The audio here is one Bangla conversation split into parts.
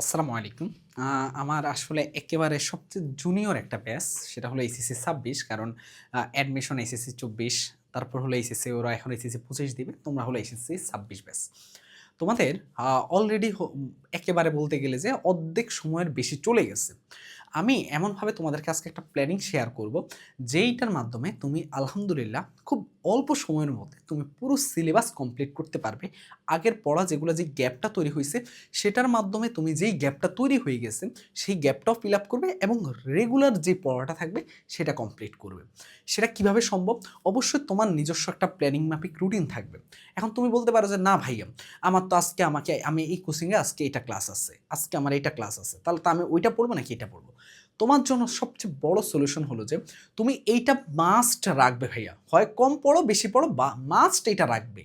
আসসালামু আলাইকুম। আমার আসলে একেবারে সবচেয়ে জুনিয়র একটা ব্যাচ সেটা হলো এইচএসসি ছাব্বিশ, কারণ অ্যাডমিশন এসএসসি চব্বিশ, তারপর হলো এসএসসি ওরা এখন এসএসসি পঁচিশ দিবে, তোমরা হলো এইচএসসি ছাব্বিশ ব্যাচ তোমাদের অলরেডি একেবারে বলতে গেলে যে অর্ধেক সময়ের বেশি চলে গেছে। আমি এমনভাবে তোমাদেরকে আজকে একটা প্ল্যানিং শেয়ার করব, যেইটার মাধ্যমে তুমি আলহামদুলিল্লাহ খুব অল্প সময়ের মধ্যে তুমি পুরো সিলেবাস কমপ্লিট করতে পারবে। আগের পড়া যেগুলো যে গ্যাপটা তৈরি হয়েছে, সেটার মাধ্যমে তুমি যেই গ্যাপটা তৈরি হয়ে গেছে, সেই গ্যাপটাও ফিল আপ করবে এবং রেগুলার যে পড়াটা থাকবে, সেটা কমপ্লিট করবে। সেটা কীভাবে সম্ভব? অবশ্যই তোমার নিজস্ব একটা প্ল্যানিং মাফিক রুটিন থাকবে। এখন তুমি বলতে পারো যে, না ভাইয়া, আমার তো আজকে আমাকে, আমি এই কোচিংয়ে আজকে এটা ক্লাস আছে, আজকে আমার এইটা ক্লাস আছে, তাহলে তো আমি ওইটা পড়ব নাকি এটা পড়ব? তোমার জন্য সবচেয়ে বড় সলিউশন হলো যে, তুমি এইটা মাস্ট রাখবে ভাইয়া। হয় কম পড়ো, বেশি পড়ো, বা মাস্ট এটা রাখবে।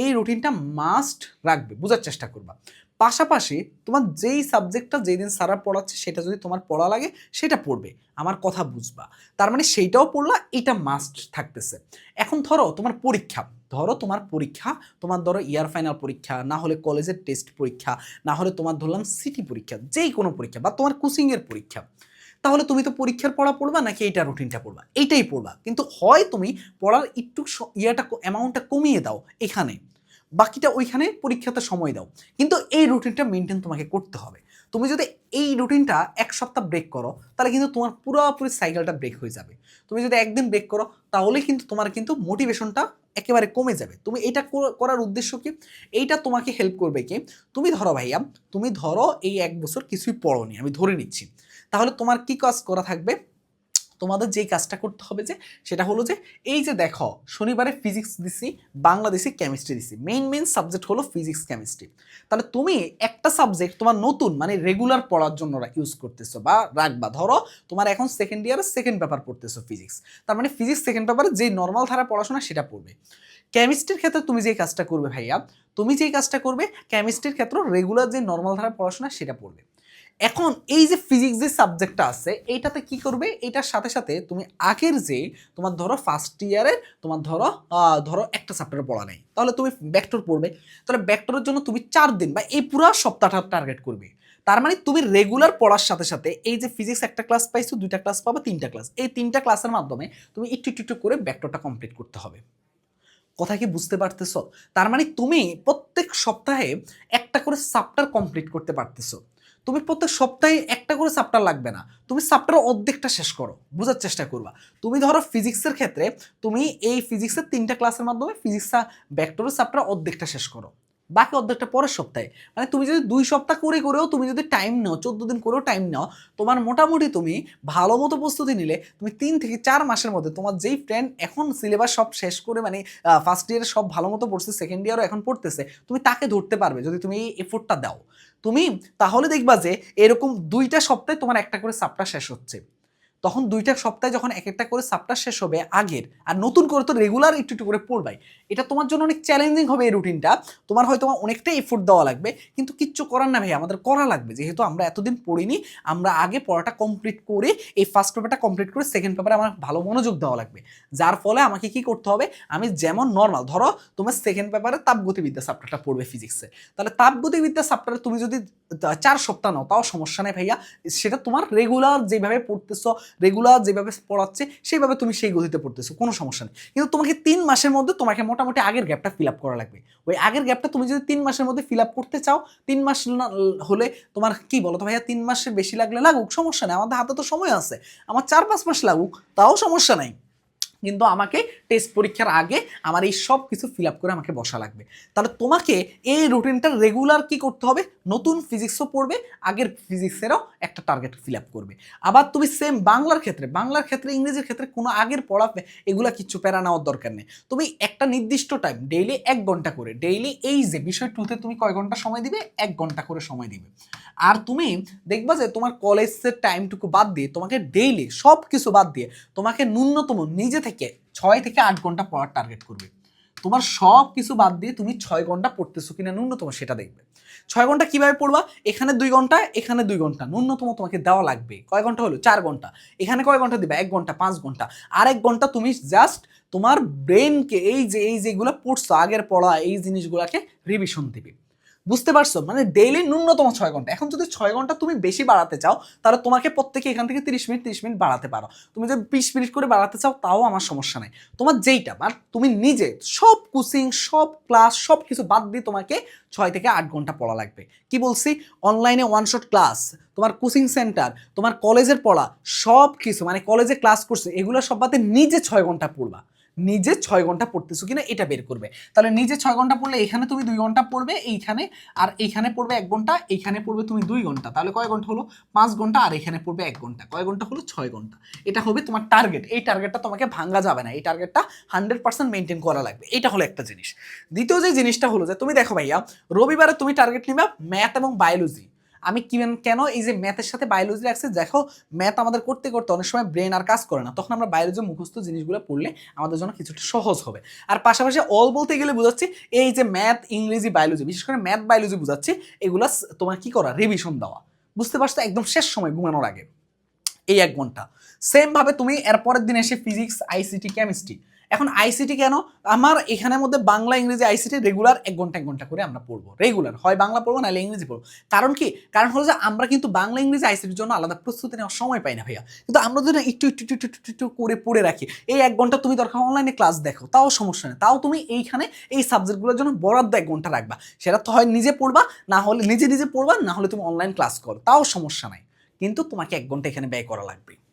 এই রুটিনটা মাস্ট রাখবে, বোঝার চেষ্টা করবা। পাশাপাশি তোমার যেই সাবজেক্টটা যেই দিন সারা পড়াচ্ছে, সেটা যদি তোমার পড়া লাগে, সেটা পড়বে। আমার কথা বুঝবা। তার মানে সেইটাও পড়লা এটা মাস্ট থাকতেছে। এখন ধরো তোমার পরীক্ষা। ধরো তোমার পরীক্ষা, তোমার ধরো ইয়ার ফাইনাল পরীক্ষা, না হলে কলেজের টেস্ট পরীক্ষা, না হলে তোমার ধরলাম সিটি পরীক্ষা, যেই কোনো পরীক্ষা, বা তোমার কোচিংয়ের পরীক্ষা। তাহলে তুমি তো পরীক্ষার পড়া পড়বা নাকি এইটা রুটিনটা পড়বা? এইটাই পড়বা। কিন্তু হয় তুমি পড়ার একটু ইয়াটা অ্যামাউন্টটা কমিয়ে দাও এখানে। বাকিটা ওইখানে পরীক্ষাতে সময় দাও। কিন্তু এই রুটিনটা মেনটেন তোমাকে করতে হবে। তুমি যদি এই রুটিনটা এক সপ্তাহ ব্রেক করো, তাহলে কিন্তু তোমার পুরোপুরি সাইকেলটা ব্রেক হয়ে যাবে। তুমি যদি একদিন ব্রেক করো তাহলে কিন্তু তোমার কিন্তু মোটিভেশনটা একেবারে কমে যাবে। তুমি এটা কর- করার উদ্দেশ্য কি? এইটা তোমাকে হেল্প করবে কি? তুমি ধরো ভাইয়া, তুমি ধরো এই এক বছর কিছুই পড়োনি, আমি ধরে নিচ্ছি। তাহলে তোমার কি কাজ করা থাকবে? তোমাদের যেই কাজটা করতে হবে যে, সেটা হলো যে, এই যে দেখো, শনিবারে ফিজিক্স দিছি, বাংলা দিছি কেমিস্ট্রি দিছি। মেইন মেইন সাবজেক্ট হলো ফিজিক্স কেমিস্ট্রি তাহলে তুমি একটা সাবজেক্ট তোমার নতুন মানে রেগুলার পড়ার জন্য ইউজ করতেছো বা রাখবা। ধরো, তোমার এখন সেকেন্ড ইয়ারে সেকেন্ড পেপার পড়তেছো ফিজিক্স তার মানে ফিজিক্স সেকেন্ড পেপারে যে নর্মাল ধারা পড়াশোনা, সেটা পড়বে। কেমিস্ট্রির ক্ষেত্রে তুমি যেই কাজটা করবে ভাইয়া, তুমি যেই কাজটা করবে কেমিস্ট্রির ক্ষেত্রে রেগুলার যে নর্মাল ধারা পড়াশোনা, সেটা পড়বে। এখন এই যে ফিজিক্স যে সাবজেক্টটা আছে, এইটাতে কি করবে? এটার সাথে সাথে তুমি আগের যে তোমার ধরো ফার্স্ট ইয়ারের তোমার ধরো ধরো একটা চ্যাপ্টারে পড়া নেই। তাহলে তুমি ব্যাকটর পড়বে। তাহলে ব্যাকটরের জন্য তুমি চার দিন বা এই পুরো সপ্তাহটা টার্গেট করবে। তার মানে তুমি রেগুলার পড়ার সাথে সাথে এই যে ফিজিক্স একটা ক্লাস পাইছো, দুইটা ক্লাস পাবা, তিনটা ক্লাস এই তিনটা ক্লাসের মাধ্যমে তুমি একটু একটু একটু করে ব্যাকটরটা কমপ্লিট করতে হবে। কথা কি বুঝতে পারতেছো? তার মানে তুমি প্রত্যেক সপ্তাহে একটা করে সাপ্টার কমপ্লিট করতে পারতেছো। তুমি প্রত্যেক সপ্তাহে একটা করে চাপ্টার লাগবে না। তুমি চাপ্টার অর্ধেকটা শেষ করো, বোঝার চেষ্টা করবা। তুমি ধরো ফিজিক্সের ক্ষেত্রে তুমি এই ফিজিক্সের তিনটা ক্লাসের মাধ্যমে ফিজিক্স ব্যাকটোরের চাপ্টার অর্ধেকটা শেষ করো। বাকি অর্ধেকটা পরের সপ্তাহে। মানে তুমি যদি দুই সপ্তাহ করে করেও তুমি যদি টাইম নাও, চোদ্দ দিন করেও টাইম নাও, তোমার মোটামুটি তুমি ভালো মতো প্রস্তুতি নিলে তুমি তিন থেকে চার মাসের মধ্যে তোমার যেই ফ্রেন্ড এখন সিলেবাস সব শেষ করে মানে ফার্স্ট ইয়ারে সব ভালো মতো পড়ছে সেকেন্ড ইয়ারও এখন পড়তেছে, তুমি তাকে ধরতে পারবে যদি তুমি এই এফোর্টটা দাও। তুমি তাহলে দেখবা যে এরকম দুইটা সপ্তাহে তোমার একটা করে সাপটা শেষ হচ্ছে। তখন দুইটা সপ্তাহে যখন এক একটা করে সাপটা শেষ হবে আগের, আর নতুন করে তো রেগুলার একটু একটু করে পড়বাই। এটা তোমার জন্য অনেক চ্যালেঞ্জিং হবে এই রুটিনটা তোমার হয়তো অনেকটা এফোর্ট দেওয়া লাগবে, কিন্তু কিচ্ছু করার না ভাই, আমাদের করা লাগবে। যেহেতু আমরা এতদিন পড়িনি, আমরা আগে পড়াটা কমপ্লিট করে, এই ফার্স্ট পেপারটা কমপ্লিট করে সেকেন্ড পেপারে আমার ভালো মনোযোগ দেওয়া লাগবে। যার ফলে আমাকে কি করতে হবে, আমি যেমন নর্মাল ধরো তোমার সেকেন্ড পেপারে তাপগতিবিদ্যা সাবজেক্টটা পড়বে ফিজিক্সে তাহলে তাপগতিবিদ্যা সাবজেক্টে তুমি যদি চার সপ্তাহ নাও, তাও সমস্যা নেই ভাইয়া। সেটা তোমার রেগুলার যেভাবে পড়তেছো রেগুলার যেভাবে পড়াচ্ছে, সেইভাবে তুমি সেই গতিতে পড়তেছো, কোনো সমস্যা নেই। কিন্তু তোমাকে তিন মাসের মধ্যে তোমাকে মোটামুটি আগের গ্যাপটা ফিল আপ করা লাগবে। ওই আগের গ্যাপটা তুমি যদি তিন মাসের মধ্যে ফিল আপ করতে চাও, তিন মাস হলে তোমার কি বলো তো ভাইয়া, তিন মাসের বেশি লাগলে লাগুক, সমস্যা নেই। আমাদের হাতে তো সময় আছে। আমার চার পাঁচ মাস লাগুক, তাও সমস্যা নাই। কিন্তু আমাকে টেস্ট পরীক্ষার আগে আমার এই সব কিছু ফিল আপ করে আমাকে বসা লাগবে। তাহলে তোমাকে এই রুটিনটা রেগুলার কি করতে হবে? নতুন ফিজিক্সও পড়বে, আগের ফিজিক্সেরও একটা টার্গেট ফিল আপ করবে। আবার তুমি সেম বাংলার ক্ষেত্রে বাংলার ক্ষেত্রে, ইংরেজির ক্ষেত্রে কোনো আগের পড়া এগুলা কিচ্ছু প্যারা নেওয়ার দরকার নেই। তুমি একটা নির্দিষ্ট টাইম ডেইলি এক ঘণ্টা করে ডেইলি এই যে বিষয় টুতে তুমি কয় ঘণ্টা সময় দিবে? এক ঘণ্টা করে সময় দিবে। আর তুমি দেখবা যে তোমার কলেজের টাইমটুকু বাদ দিয়ে তোমাকে ডেইলি সব কিছু বাদ দিয়ে তোমাকে ন্যূনতম নিজে থেকে ছয় থেকে আট ঘণ্টা পড়ার টার্গেট করবে। তোমার সব কিছু বাদ দিয়ে তুমি ছয় ঘণ্টা পড়তেছো কিনা ন্যূনতম সেটা দেখবে। ছয় ঘণ্টা কীভাবে পড়বা? এখানে দুই ঘণ্টা, এখানে দুই ঘণ্টা। ন্যূনতম তোমাকে দেওয়া লাগবে। কয় ঘণ্টা হলো? চার ঘণ্টা। এখানে কয় ঘণ্টা দিবে? এক ঘণ্টা, পাঁচ ঘণ্টা। আর এক ঘণ্টা তুমি জাস্ট তোমার ব্রেনকে এই যে, এই যেগুলো পড়ছো, আগের পড়া, এই জিনিসগুলোকে রিভিশন দিবে। বুঝতে পারছ? মানে ডেইলি ন্যূনতম ছয় ঘণ্টা। এখন যদি ছয় ঘণ্টা তুমি বেশি বাড়াতে চাও, তাহলে তোমাকে প্রত্যেকে এখান থেকে তিরিশ মিনিট তিরিশ মিনিট বাড়াতে পারো। তুমি যদি বিশ মিনিট করে বাড়াতে চাও, তাও আমার সমস্যা নেই। তোমার যেইটা আর তুমি নিজে সব কোচিং, সব ক্লাস, সব কিছু বাদ দিয়ে তোমাকে ছয় থেকে আট ঘণ্টা পড়া লাগবে। কি বলছি? অনলাইনে ওয়ান শট ক্লাস তোমার কোচিং সেন্টার, তোমার কলেজের পড়া, সব কিছু মানে কলেজে ক্লাস করছে, এগুলো সব বাদে নিজে ছয় ঘণ্টা পড়বা। নিজে ছয় ঘণ্টা পড়তেছো কিনা এটা বের করবে। তাহলে নিজে ছয় ঘণ্টা পড়লে এখানে তুমি দুই ঘণ্টা পড়বে, এইখানে আর এইখানে পড়বে এক ঘণ্টা, এইখানে পড়বে তুমি দুই ঘণ্টা। তাহলে কয় ঘণ্টা হলো? পাঁচ ঘণ্টা আর এখানে পড়বে এক ঘণ্টা। কয় ঘণ্টা হলো? ছয় ঘণ্টা। এটা হবে তোমার টার্গেট এই টার্গেটটা তোমাকে ভাঙা যাবে না। এই টার্গেটটা হান্ড্রেড পার্সেন্ট মেনটেন করা লাগবে। এটা হলো একটা জিনিস। দ্বিতীয় যে জিনিসটা হলো যে, তুমি দেখো ভাইয়া, রবিবারে তুমি টার্গেট নিবা ম্যাথ এবং বায়োলজি আমি কেন এই যে ম্যাথের সাথে বায়োলজি রাখছি দেখো, ম্যাথ আমাদের করতে করতে অনেক সময় ব্রেন আর কাজ করে না। তখন আমরা বায়োলজি মুখস্থ জিনিসগুলো পড়লে আমাদের জন্য কিছুটা সহজ হবে। আর পাশাপাশি অল বলতে গেলে বুঝাচ্ছি, এই যে ম্যাথ, ইংরেজি বায়োলজি বিশেষ করে ম্যাথ বায়োলজি বুঝাচ্ছি, এগুলা তোমার কি করা? রিভিশন দেওয়া। বুঝতে পারছ? একদম শেষ সময় ঘুমানোর আগে। এই এক ঘণ্টা। সেম ভাবে তুমি এর পরের দিন এসে ফিজিক্স আইসিটি কেমিস্ট্রি এখন আইসিটি কেন? আমার এখানের মধ্যে বাংলা, ইংরেজি আইসিটি রেগুলার এক ঘণ্টা এক ঘণ্টা করে আমরা পড়ব। রেগুলার হয় বাংলা পড়ব, নাহলে ইংরেজি পড়ব। কারণ কি? কারণ হলো যে আমরা কিন্তু বাংলা, ইংরেজি আইসিটির জন্য আলাদা প্রস্তুতি নেওয়ার সময় পাই না ভাইয়া। কিন্তু আমরা যদি একটু একটু একটু একটু একটু করে পড়ে রাখি, এই এক ঘণ্টা তুমি দরকার অনলাইনে ক্লাস দেখো, তাও সমস্যা নেই। তাও তুমি এইখানে এই সাবজেক্টগুলোর জন্য বরাদ্দ এক ঘণ্টা রাখবা। সেটা তো হয় নিজে পড়বা, না হলে নিজে নিজে পড়বা, না হলে তুমি অনলাইন ক্লাস করো, তাও সমস্যা নাই। কিন্তু তোমাকে এক ঘণ্টা এখানে ব্যয় করা লাগবে।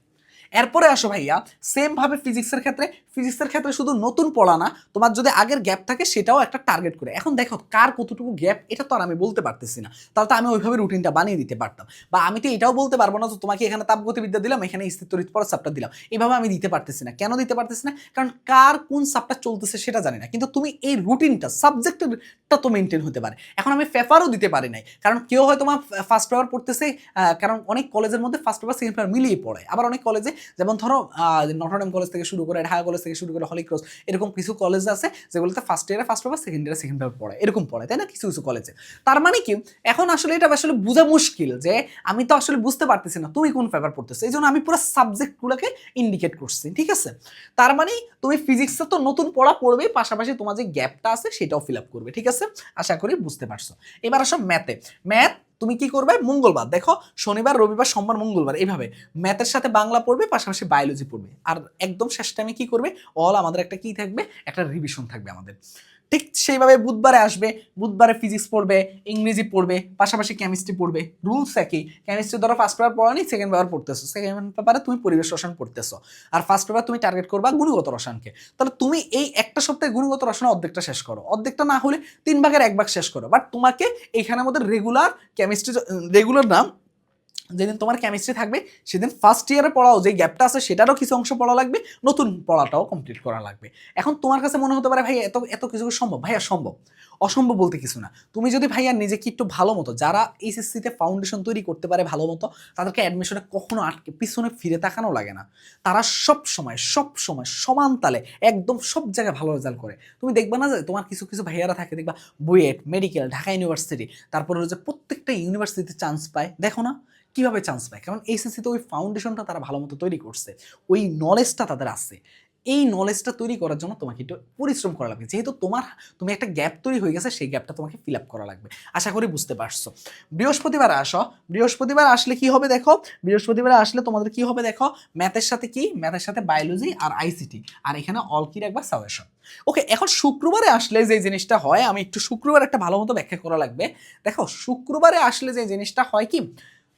এরপরে আসো ভাইয়া সেম ভাবে ফিজিক্সের ক্ষেত্রে ফিজিক্সের ক্ষেত্রে শুধু নতুন পড়া না, তোমার যদি আগের গ্যাপ থাকে সেটাও একটা টার্গেট করে। এখন দেখো কার কতটুকু গ্যাপ এটা তো আর আমি বলতে পারতেছি না। তাহলে তো আমি ওইভাবে রুটিনটা বানিয়ে দিতে পারতাম। বা আমি তো এটাও বলতে পারব না তো তোমাকে এখানে তাপগতিবিদ্যা দিলাম, এখানে স্থিত পর সাপটা দিলাম। এভাবে আমি দিতে পারতেছি না। কেন দিতে পারতেছি না? কারণ কার কোন সাপটা চলতেছে সেটা জানি না। কিন্তু তুমি এই রুটিনটা সাবজেক্টেরটা তো মেনটেন হতে পারে। এখন আমি পেপারও দিতে পারি নাই। কারণ কেউ হয়তো তোমার ফার্স্ট পেপার পড়তেছে কারণ অনেক কলেজের মধ্যে ফার্স্ট পেপার সেকেন্ড পেপার মিলিয়ে পড়ে আবার অনেক কলেজে যেমন ধরো নটরডেম কলেজ থেকে শুরু করে ঢাকা কলেজ থেকে শুরু করে হলিক্রস এরকম কিছু কলেজ আছে যেগুলোতে ফার্স্ট ইয়ারে ফার্স্ট পেপার সেকেন্ড ইয়ারে সেকেন্ড পেপার পড়ায় এরকম পড়ে, তাই না? কিছু কিছু কলেজে তার মানে কি? এখন আসলে এটা আসলে বোঝা মুশকিল যে আমি তো আসলে বুঝতে পারতেছি না তুমি কোন পেপার পড়তেছো এই জন্য আমি পুরো সাবজেক্টগুলোকে ইন্ডিকেট করছি, ঠিক আছে? তার মানে তুমি ফিজিক্সে তো নতুন পড়া পড়বেই পাশাপাশি তোমার যে গ্যাপটা আছে সেটাও ফিল আপ করবে, ঠিক আছে? আশা করি বুঝতে পারছ। এবার আসো ম্যাথে ম্যাথ তুমি কি করবে? মঙ্গলবার। দেখো, শনিবার, রবিবার, সোমবার, মঙ্গলবার, এইভাবে। ম্যাথের সাথে বাংলা পড়বে, পাশাপাশি বায়োলজি পড়বে। আর একদম শেষ টাইমে কি করবে? অল আমাদের একটা কি থাকবে? একটা রিভিশন থাকবে আমাদের। ঠিক সেইভাবে বুধবারে আসবে, বুধবারে ফিজিক্স পড়বে, ইংরেজি পড়বে, পাশাপাশি কেমিস্ট্রি পড়বে। রুলস একই কেমিস্ট্রি ধরো ফার্স্ট পেপার পড়ানি সেকেন্ড পেপার পড়তেছো। সেকেন্ড পেপারে তুমি পরিবেশ রসায়ন পড়তেছো আর ফার্স্ট পেপার তুমি টার্গেট করবা গুণগত রসায়নকে তাহলে তুমি এই একটা সপ্তাহে গুণগত রসায়ন অর্ধেকটা শেষ করো। অর্ধেকটা না হলে তিন ভাগের এক ভাগ শেষ করো। বাট তোমাকে এইখানের মধ্যে রেগুলার কেমিস্ট্রি রেগুলার নাম যেদিন তোমার কেমিস্ট্রি থাকবে, সেদিন ফার্স্ট ইয়ারে পড়াও যে গ্যাপটা আছে, সেটারও কিছু অংশ পড়া লাগবে, নতুন পড়াটাও কমপ্লিট করা লাগবে। এখন তোমার কাছে মনে হতে পারে, ভাই, এত এত কিছু সম্ভব? ভাইয়া, সম্ভব। অসম্ভব বলতে কিছু না। তুমি যদি ভাইয়া নিজেকে একটু ভালো মতো, যারা এইচএসসিতে ফাউন্ডেশন তৈরি করতে পারে ভালো মতো, তাদেরকে অ্যাডমিশনে কখনো আটকে, পিছনে ফিরে তাকানো লাগে না। তারা সব সময় সব সময় সমান তালে, একদম সব জায়গায় ভালো রেজাল্ট করে। তুমি দেখবে না যে তোমার কিছু কিছু ভাইয়ারা থাকে, দেখবা বুয়েট মেডিকেল ঢাকা ইউনিভার্সিটি তারপরে হচ্ছে প্রত্যেকটা ইউনিভার্সিটিতে চান্স পায়। দেখো না, কীভাবে চান্স পায়? কারণ এইচএসসিতে ওই ফাউন্ডেশনটা তারা ভালো মতো তৈরি করছে। ওই নলেজটা তাদের আছে। এই নলেজটা তৈরি করার জন্য তোমাকে একটু পরিশ্রম করা লাগবে। যেহেতু তোমার, তুমি একটা গ্যাপ তৈরি হয়ে গেছে, সেই গ্যাপটা তোমাকে ফিল আপ করা লাগবে। আশা করি বুঝতে পারছ। বৃহস্পতিবার আসো। বৃহস্পতিবার আসলে কি হবে দেখো? বৃহস্পতিবার আসলে তোমাদের কি হবে দেখো? ম্যাথের সাথে কি? ম্যাথের সাথে বায়োলজি আর আইসিটি আর এখানে অল কি রাখবা সাজেশন ওকে এখন শুক্রবারে আসলে যে জিনিসটা হয়, আমি একটু শুক্রবার একটা ভালো মতো ব্যাখ্যা করা লাগবে। দেখো, শুক্রবারে আসলে যে জিনিসটা হয় কি?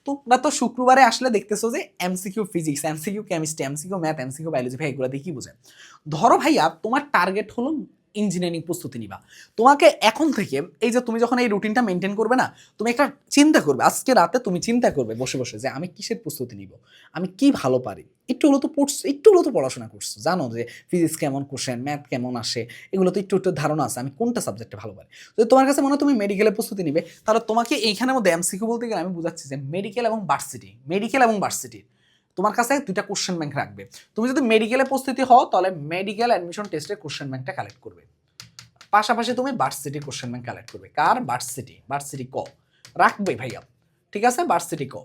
তোমরা তো শুক্রবারে আসলে দেখতেছো যে MCQ physics MCQ chemistry MCQ math MCQ biology ভাই এগুলো দেখি কি বোঝায়? ধরো ভাইয়া, তোমার টার্গেট হলো ইঞ্জিনিয়ারিং প্রস্তুতি নিবা। তোমাকে এখন থেকে এই যে তুমি যখন এই রুটিনটা মেনটেন করবে না, তুমি একটা চিন্তা করবে, আজকে রাতে তুমি চিন্তা করবে বসে বসে যে আমি কিসের প্রস্তুতি নিব? আমি কি ভালো পারি? একটু হলো তো পড়ছো, একটু হলো তো পড়াশোনা করছ। জানো যে ফিজিক্স কেমন কোশ্চেন ম্যাথ কেমন আসে, এগুলো তো একটু একটু ধারণা আছে, আমি কোনটা সাবজেক্টে ভালো পারি? যদি তোমার কাছে মনে হয় তুমি মেডিকেলের প্রস্তুতি নিবে, তাহলে তোমাকে এইখানের মধ্যে এমসিকিউ বলতে গেলে আমি বুঝাচ্ছি যে মেডিকেল এবং ভার্সিটি মেডিকেল এবং ভার্সিটি তোমার কাছে দুইটা কোশ্চেন ব্যাংক রাখবে। তুমি যদি মেডিকেলে প্রস্তুতি হও, তাহলে মেডিকেল অ্যাডমিশন টেস্টের কোশ্চেন ব্যাংকটা কালেক্ট করবে। পাশাপাশি তুমি ভার্সিটি কোশ্চেন ব্যাংক কালেক্ট করবে। কার ভার্সিটি ভার্সিটি ক? রাখবে ভাইয়া। ঠিক আছে? ভার্সিটি ক।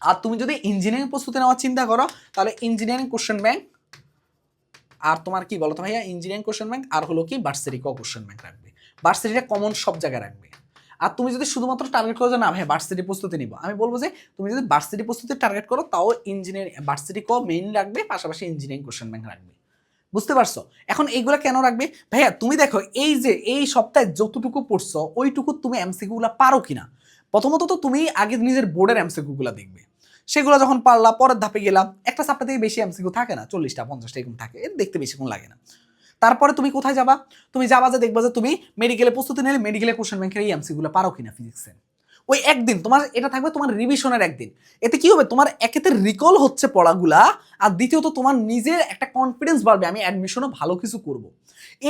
আর তুমি যদি ইঞ্জিনিয়ারিং প্রস্তুতি নেওয়ার চিন্তা করো, তাহলে ইঞ্জিনিয়ারিং কোশ্চেন ব্যাংক আর তোমার কি বলো তো ভাইয়া? ইঞ্জিনিয়ারিং কোশ্চেন ব্যাংক আর হলো কি ভার্সিটি ক কোশ্চেন ব্যাংক রাখবে। ভার্সিটিটা কমন সব জায়গায় রাখবে। আর তুমি যদি শুধুমাত্র টার্গেট করো যে না ভাই ভার্সিটি প্রস্তুতি নিব। আমি বলব যে, তুমি যদি ভার্সিটি প্রস্তুতি টার্গেট করো, তাও ইঞ্জিনিয়ারিং ভার্সিটি কো মেইন রাখবে, পাশাপাশি ইঞ্জিনিয়ারিং কোশ্চেন ব্যাংক রাখবে। বুঝতে পারছ? এখন এইগুলা কেন রাখবে? ভাইয়া, তুমি দেখো, এই যে, এই সপ্তাহে যতটুকু পড়ছো, ওইটুকু তুমি এমসিকিউগুলো পারো কিনা? প্রথমত তো তুমি আগে নিজের বোর্ডের এমসিকিউগুলো দেখবে। সেগুলো যখন পারলা, পরের ধাপে গেলাম, একটা সাপ্তাহ থেকে বেশি এমসিকিউ থাকে না, চল্লিশটা, পঞ্চাশটা এরকম থাকে দেখতে বেশিক্ষণ লাগে না। তারপরে তুমি কোথায় যাবা? তুমি যাবা যে দেখবা যে তুমি মেডিকেলে প্রস্তুতি নিলে মেডিকেলে কোশ্চেন ব্যাংকের এই এমসিগুলো পারো কিনা ফিজিক্সে ওই একদিন তোমার, এটা থাকবে তোমার রিভিশনের একদিন। এতে কি হবে? তোমার একেতে রিকল হচ্ছে পড়াগুলা আর দ্বিতীয়ত তোমার নিজের একটা কনফিডেন্স বাড়বে, আমি অ্যাডমিশনও ভালো কিছু করব।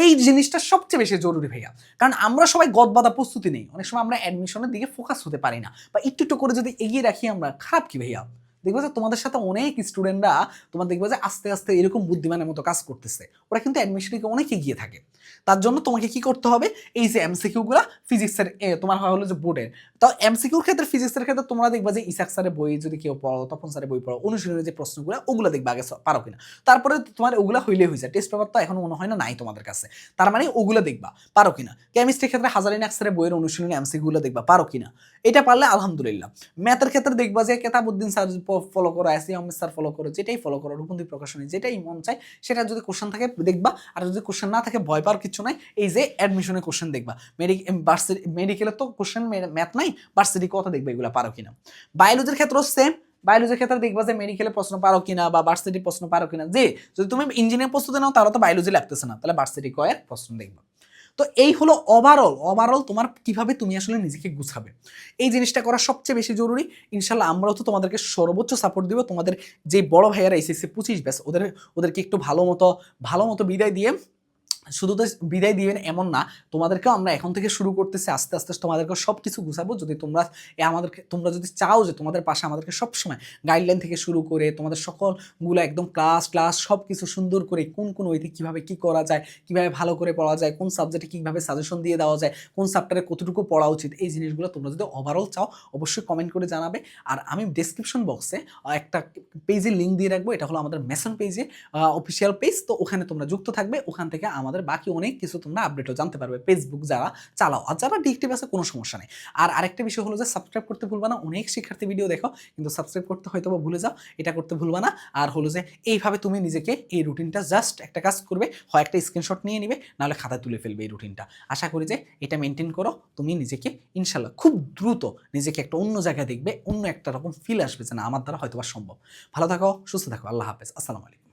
এই জিনিসটা সবচেয়ে বেশি জরুরি ভাইয়া। কারণ আমরা সবাই গদবাদা প্রস্তুতি নেই। অনেক সময় আমরা অ্যাডমিশনের দিকে ফোকাস হতে পারি না। বা একটু একটু করে যদি এগিয়ে রাখি আমরা, খারাপ কি ভাইয়া? দেখবে যে তোমাদের সাথে অনেক স্টুডেন্টরা তোমার দেখবে যে আস্তে আস্তে এরকম বুদ্ধিমানের মতো কাজ করতেছে। ওরা কিন্তু অ্যাডমিশনে অনেক এগিয়ে থাকে। তার জন্য তোমাকে কি করতে হবে? এই যে এমসিকিউগুলো ফিজিক্সের তোমার হয় হলো যে বোর্ডের তো এমসিকিউর ক্ষেত্রে ফিজিক্সের ক্ষেত্রে তোমরা দেখবা যে ইসাক স্যারের বই যদি কেউ পড়ো তপন স্যারের বই পড়ো অনুশীলনের যে প্রশ্নগুলো, ওগুলো দেখবা আগে পারো কিনা। তারপরে তোমার ওগুলো হইলে হয়ে যায়। টেস্ট পেপার তো এখন মনে হয় না, নাই তোমাদের কাছে। তার মানে ওগুলো দেখবা, পারো কিনা। কেমিস্ট্রির ক্ষেত্রে হাজারিন স্যারের বইয়ের অনুশীলনী এমসিকিউগুলো দেখবা, পারো কিনা। এটা পারলে আলহামদুলিল্লাহ। ম্যাথের ক্ষেত্রে দেখবা যে কেতাবুদ্দিন স্যার ফলো করো A C Ahmed sir follow করো, যেটাই ফলো করো রূপন্দি প্রকাশনী, যেটাই মন চায়, সেটা যদি কোশ্চেন থাকে দেখবা, আর যদি কোশ্চেন না থাকে, ভয় পাওয়ার কিছু নাই, এই যে অ্যাডমিশনের কোশ্চেন দেখবা মেডিকেলে তো কোশ্চেন ম্যাথ নাই ভার্সিটি কথা দেখবে এগুলো পারো কিনা। বায়োলজির ক্ষেত্রেও সেম বায়োলজির ক্ষেত্রে দেখবা যে মেডিকেলে প্রশ্ন পারো কিনা, বা ভার্সিটি প্রশ্ন পারো কিনা, যে, যদি তুমি ইঞ্জিনিয়ার প্রস্তুতি নাও, তাহলে তো বায়োলজি লাগতেছে না, তাহলে ভার্সিটি কয়ের প্রশ্ন দেখবা। তো এই হলো ওভারঅল ওভারঅল তোমার কীভাবে তুমি আসলে নিজেকে গুছাবে। এই জিনিসটা করা সবচেয়ে বেশি জরুরি। ইনশাল্লাহ আমরাও তো তোমাদেরকে সর্বোচ্চ সাপোর্ট দিব। তোমাদের যে বড় ভাইয়ারা এসএসসি পঁচিশ, ব্যাস ওদের, ওদেরকে একটু ভালো মতো ভালো মতো বিদায় দিয়ে শুধু তো বিদায় দিবেন এমন না, তোমাদেরকেও আমরা এখন থেকে শুরু করতেছি, আস্তে আস্তে তোমাদেরকে সব কিছু গুছাবো। যদি তোমরা আমাদেরকে, তোমরা যদি চাও যে তোমাদের পাশে আমাদেরকে সবসময় গাইডলাইন থেকে শুরু করে তোমাদের সকলগুলো একদম ক্লাস ক্লাস সব কিছু সুন্দর করে কোন কোন ওইতে কীভাবে কী করা যায়, কীভাবে ভালো করে পড়া যায়, কোন সাবজেক্টে কীভাবে সাজেশন দিয়ে দেওয়া যায়, কোন সাবজেক্টে কতটুকু পড়া উচিত, এই জিনিসগুলো তোমরা যদি ওভারঅল চাও, অবশ্যই কমেন্ট করে জানাবে। আর আমি ডেসক্রিপশন বক্সে একটা পেজের লিঙ্ক দিয়ে রাখব, এটা হলো আমাদের মেসন পেজে অফিসিয়াল পেজ তো ওখানে তোমরা যুক্ত থাকবে, ওখান থেকে আমাদের বাকি অনেক কিছু তোমরা আপডেটও জানতে পারবে। ফেসবুক যারা, চালাও। আর যারা ডিএক্টিভ আছে, কোনো সমস্যা নেই। আর আরেকটা বিষয় হলো যে সাবস্ক্রাইব করতে ভুলবা না। অনেক শিক্ষার্থী ভিডিও দেখো, কিন্তু সাবস্ক্রাইব করতে হয়তো বা ভুলে যাও। এটা করতে ভুলবা না। আর হলো যে, এইভাবে তুমি নিজেকে এই রুটিনটা জাস্ট একটা কাজ করবে, হয় একটা স্ক্রিনশট নিয়ে নিবে, নাহলে খাতা তুলে ফেলবে এই রুটিনটা আশা করি যে, এটা মেনটেন করো। তুমি নিজেকে ইনশাল্লাহ খুব দ্রুত নিজেকে একটা অন্য জায়গায় দেখবে, অন্য একটা রকম ফিল আসবে যে, না, আমার দ্বারা হয়তো বা সম্ভব। ভালো থাকো, সুস্থ থাকো। আল্লাহ হাফেজ। আসসালামু আলাইকুম।